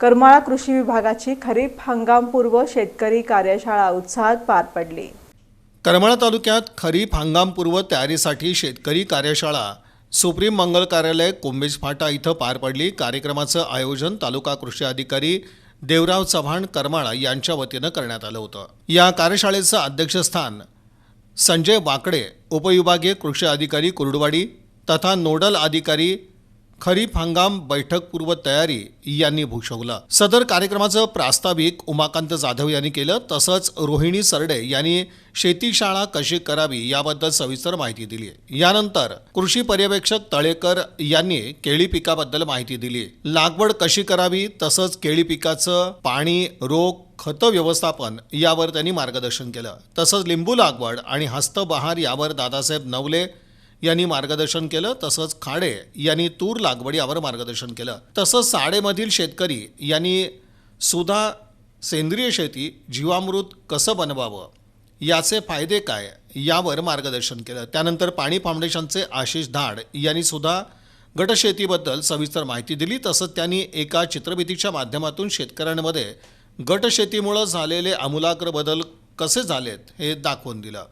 करमाळा कृषी विभागाची खरीप हंगामपूर्व शेतकरी कार्यशाळा उत्साहात पार पडली. करमाळा तालुक्यात खरीप हंगामपूर्व तयारीसाठी शेतकरी कार्यशाळा सुप्रीम मंगल कार्यालय कुंभेज फाटा इथं पार पडली. कार्यक्रमाचं आयोजन तालुका कृषी अधिकारी देवराव चव्हाण करमाळा यांच्या वतीनं करण्यात आलं होतं. या कार्यशाळेचं अध्यक्षस्थान संजय वाकडे उपविभागीय कृषी अधिकारी कुर्डवाडी तथा नोडल अधिकारी खरीप हंगाम बैठकपूर्व तयारी यांनी भूषवलं. सदर कार्यक्रमाचं प्रास्ताविक उमाकांत जाधव यांनी केलं तसंच रोहिणी सरडे यांनी शेती शाळा कशी करावी याबद्दल सविस्तर माहिती दिली. यानंतर कृषी पर्यवेक्षक तळेकर यांनी केळी पिकाबद्दल माहिती दिली. लागवड कशी करावी तसंच केळी पिकाचं पाणी रोग खतं व्यवस्थापन यावर त्यांनी मार्गदर्शन केलं. तसंच लिंबू लागवड आणि हस्तबहार यावर दादासाहेब नवले यांनी मार्गदर्शन केलं तसंच खाडे यांनी तूर लागवड यावर मार्गदर्शन केलं. तसंच साडेमधील शेतकरी यांनी सुद्धा सेंद्रिय शेती जीवामृत कसं बनवावं याचे फायदे काय यावर मार्गदर्शन केलं. त्यानंतर पाणी फाउंडेशनचे आशिष धाड यांनी सुद्धा गटशेतीबद्दल सविस्तर माहिती दिली. तसंच त्यांनी एका चित्रफितीच्या माध्यमातून शेतकऱ्यांमध्ये गटशेतीमुळं झालेले आमूलाग्र बदल कसे झालेत हे दाखवून दिलं.